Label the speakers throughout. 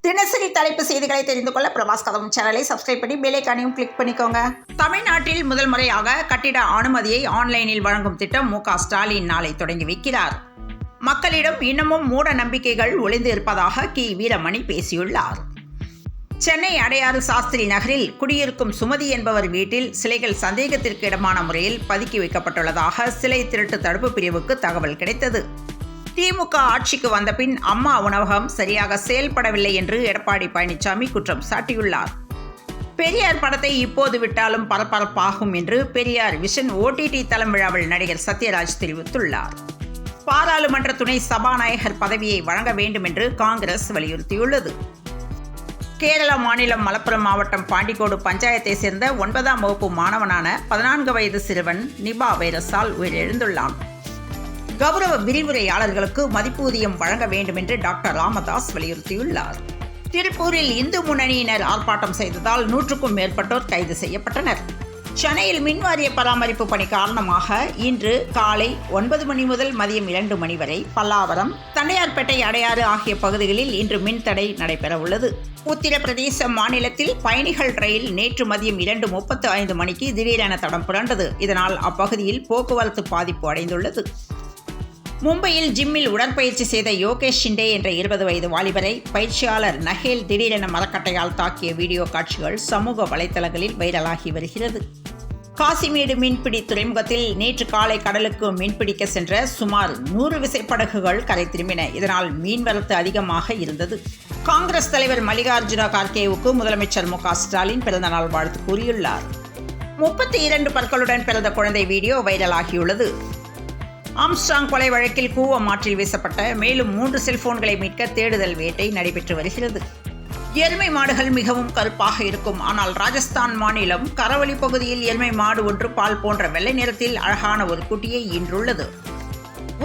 Speaker 1: தினசரி தலைப்பு செய்திகளை தெரிந்து கொள்ள பிரபாஸ் கதவும் சேனலை சப்ஸ்கிரைப் பண்ணி பெலைக்கானையும் கிளிக் பண்ணிக்கோங்க. தமிழ்நாட்டில் முதல் முறையாக கட்டிட அனுமதியை ஆன்லைனில் வழங்கும் திட்டம் மு ஸ்டாலின் நாளை தொடங்கி வைக்கிறார். மக்களிடம் இன்னமும் மூட நம்பிக்கைகள் ஒளிந்து இருப்பதாக கி. வீரமணி பேசியுள்ளார். சென்னை அடையாறு சாஸ்திரி நகரில் குடியிருக்கும் சுமதி என்பவர் வீட்டில் சிலைகள் சந்தேகத்திற்கு இடமான முறையில் பதுக்கி வைக்கப்பட்டுள்ளதாக சிலை திருட்டு தடுப்பு பிரிவுக்கு தகவல் கிடைத்தது. திமுக ஆட்சிக்கு வந்தபின் அம்மா உணவகம் சரியாக செயல்படவில்லை என்று எடப்பாடி பழனிசாமி குற்றம் சாட்டியுள்ளார். பெரியார் படத்தை இப்போது விட்டாலும் பரபரப்பாகும் என்று பெரியார் விஷன் ஓடிடி தளம் விழாவில் நடிகர் சத்யராஜ் தெரிவித்துள்ளார். பாராளுமன்ற துணை சபாநாயகர் பதவியை வழங்க வேண்டும் என்று காங்கிரஸ் வலியுறுத்தியுள்ளது. கேரள மாநிலம் மலப்புரம் மாவட்டம் பாண்டிக்கோடு பஞ்சாயத்தை சேர்ந்த ஒன்பதாம் வகுப்பு மாணவனான பதினான்கு வயது சிறுவன் நிபா வைரஸால் உயிரிழந்துள்ளான். கௌரவ விரிவுரையாளர்களுக்கு மதிப்பூதியம் வழங்க வேண்டும் என்று டாக்டர் ராமதாஸ் வலியுறுத்தியுள்ளார். திருப்பூரில் இந்து முன்னணியினர் ஆர்ப்பாட்டம் செய்ததால் நூற்றுக்கும் மேற்பட்டோர் கைது செய்யப்பட்டனர். சென்னையில் மின்வாரிய பராமரிப்பு பணி காரணமாக இன்று காலை ஒன்பது மணி முதல் மதியம் இரண்டு மணி வரை பல்லாவரம் தண்டையார்பேட்டை அடையாறு ஆகிய பகுதிகளில் இன்று மின்தடை நடைபெறவுள்ளது. உத்தரப்பிரதேச மாநிலத்தில் பயணிகள் ரயில் நேற்று மதியம் இரண்டு முப்பத்து ஐந்து மணிக்கு திடீரென தடம் புரண்டது. இதனால் அப்பகுதியில் போக்குவரத்து பாதிப்பு அடைந்துள்ளது. மும்பையில் ஜிம்மில் உடற்பயிற்சி செய்த யோகேஷ் ஷிண்டே என்ற இருபது வயது வாலிபரை பயிற்சியாளர் நஹேல் திடீரென மரக்கட்டையால் தாக்கிய வீடியோ காட்சிகள் சமூக வலைதளங்களில் வைரலாகி வருகிறது. காசிமேடு மீன்பிடி துறைமுகத்தில் நேற்று காலை கடலுக்கு மீன்பிடிக்க சென்ற சுமார் நூறு விசைப்படகுகள் கரை திரும்பின இதனால் மீன்வரத்து அதிகமாக இருந்தது. காங்கிரஸ் தலைவர் மல்லிகார்ஜுன கார்கேவுக்கு முதலமைச்சர் மு ஸ்டாலின் பிறந்தநாள் வாழ்த்து கூறியுள்ளார். முப்பத்தி இரண்டு பற்களுடன் பிறந்த குழந்தை வீடியோ வைரலாகியுள்ளது. ஆம்ஸ்டாங் கொலை வழக்கில் கூவம் ஆற்றில் வீசப்பட்ட மேலும் மூன்று செல்போன்களை மீட்க தேடுதல் வேட்டை நடைபெற்று வருகிறது. எருமை மாடுகள் மிகவும் கருப்பாக இருக்கும். ஆனால் ராஜஸ்தான் மாநிலம் கரவழி பகுதியில் எருமை மாடு ஒன்று பால் போன்ற வெள்ளை நிறத்தில் அழகான ஒரு குட்டியை ஈன்றுள்ளது.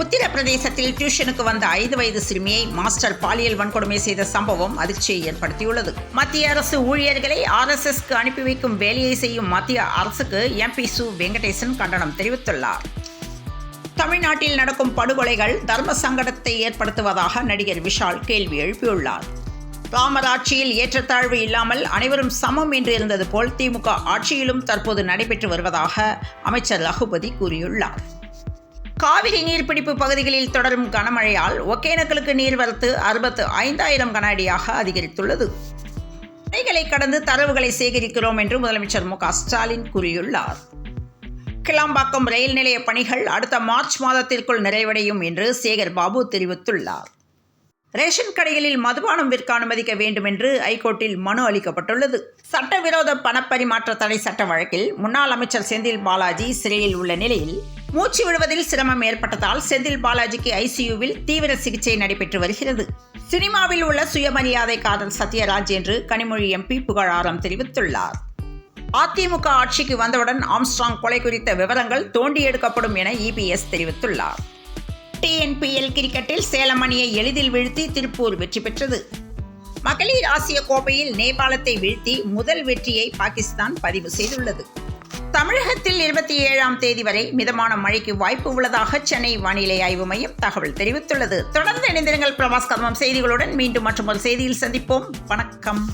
Speaker 1: உத்தரப்பிரதேசத்தில் டியூஷனுக்கு வந்த ஐந்து வயது சிறுமியை மாஸ்டர் பாலியல் வன்கொடுமை செய்த சம்பவம் அதிர்ச்சியை ஏற்படுத்தியுள்ளது. மத்திய அரசு ஊழியர்களை ஆர்எஸ்எஸ்க்கு அனுப்பி வைக்கும் வேலையை செய்யும் மத்திய அரசுக்கு எம்பி சு வெங்கடேசன் கண்டனம் தெரிவித்துள்ளார். தமிழ்நாட்டில் நடக்கும் படுகொலைகள் தர்ம சங்கடத்தை ஏற்படுத்துவதாக நடிகர் விஷால் கேள்வி எழுப்பியுள்ளார். ராமராட்சியில் ஏற்றத்தாழ்வு இல்லாமல் அனைவரும் சமம் என்று இருந்தது போல் திமுக ஆட்சியிலும் தற்போது நடைபெற்று வருவதாக அமைச்சர் ரகுபதி கூறியுள்ளார். காவிரி நீர்பிடிப்பு பகுதிகளில் தொடரும் கனமழையால் ஒகேனக்கலுக்கு நீர்வரத்து அறுபத்து ஐந்தாயிரம் கன அடியாக அதிகரித்துள்ளது. அணைகளை கடந்து தரவுகளை சேகரிக்கிறோம் என்று முதலமைச்சர் மு க ஸ்டாலின் கூறியுள்ளார். கிளாம்பாக்கம் ரயில் நிலைய பணிகள் அடுத்த மார்ச் மாதத்திற்குள் நிறைவடையும் என்று சேகர் பாபு தெரிவித்துள்ளார். ரேஷன் கடைகளில் மதுபானம் விற்க அனுமதிக்க வேண்டும் என்று ஐகோர்ட்டில் மனு அளிக்கப்பட்டுள்ளது. சட்டவிரோத பணப்பரிமாற்ற தடை சட்ட வழக்கில் முன்னாள் அமைச்சர் செந்தில் பாலாஜி சிறையில் உள்ள நிலையில் மூச்சு விடுவதில் சிரமம் ஏற்பட்டதால் செந்தில் பாலாஜிக்கு ஐசியூவில் தீவிர சிகிச்சை நடைபெற்று வருகிறது. சினிமாவில் உள்ள சுயமரியாதை காதல் சத்யராஜ் என்று கனிமொழி எம்பி புகழாரம் தெரிவித்துள்ளார். அதிமுக ஆட்சிக்கு வந்தவுடன் ஆம்ஸ்ட்ராங் கொலை குறித்த விவரங்கள் தோண்டி எடுக்கப்படும் என இபிஎஸ் தெரிவித்துள்ளார். டிஎன்பிஎல் கிரிக்கெட்டில் சேலம் அணியை எளிதில் வீழ்த்தி திருப்பூர் வெற்றி பெற்றது. மகளிர் ஆசிய கோப்பையில் நேபாளத்தை வீழ்த்தி முதல் வெற்றியை பாகிஸ்தான் பதிவு செய்துள்ளது. தமிழகத்தில் இருபத்தி ஏழாம் தேதி வரை மிதமான மழைக்கு வாய்ப்பு உள்ளதாக சென்னை வானிலை ஆய்வு மையம் தகவல் தெரிவித்துள்ளது. தொடர்ந்து இணைந்திருங்கள் பிரபாஸ் கதமம் செய்திகளுடன் மீண்டும் மற்றும் ஒரு செய்தியில் சந்திப்போம். வணக்கம்.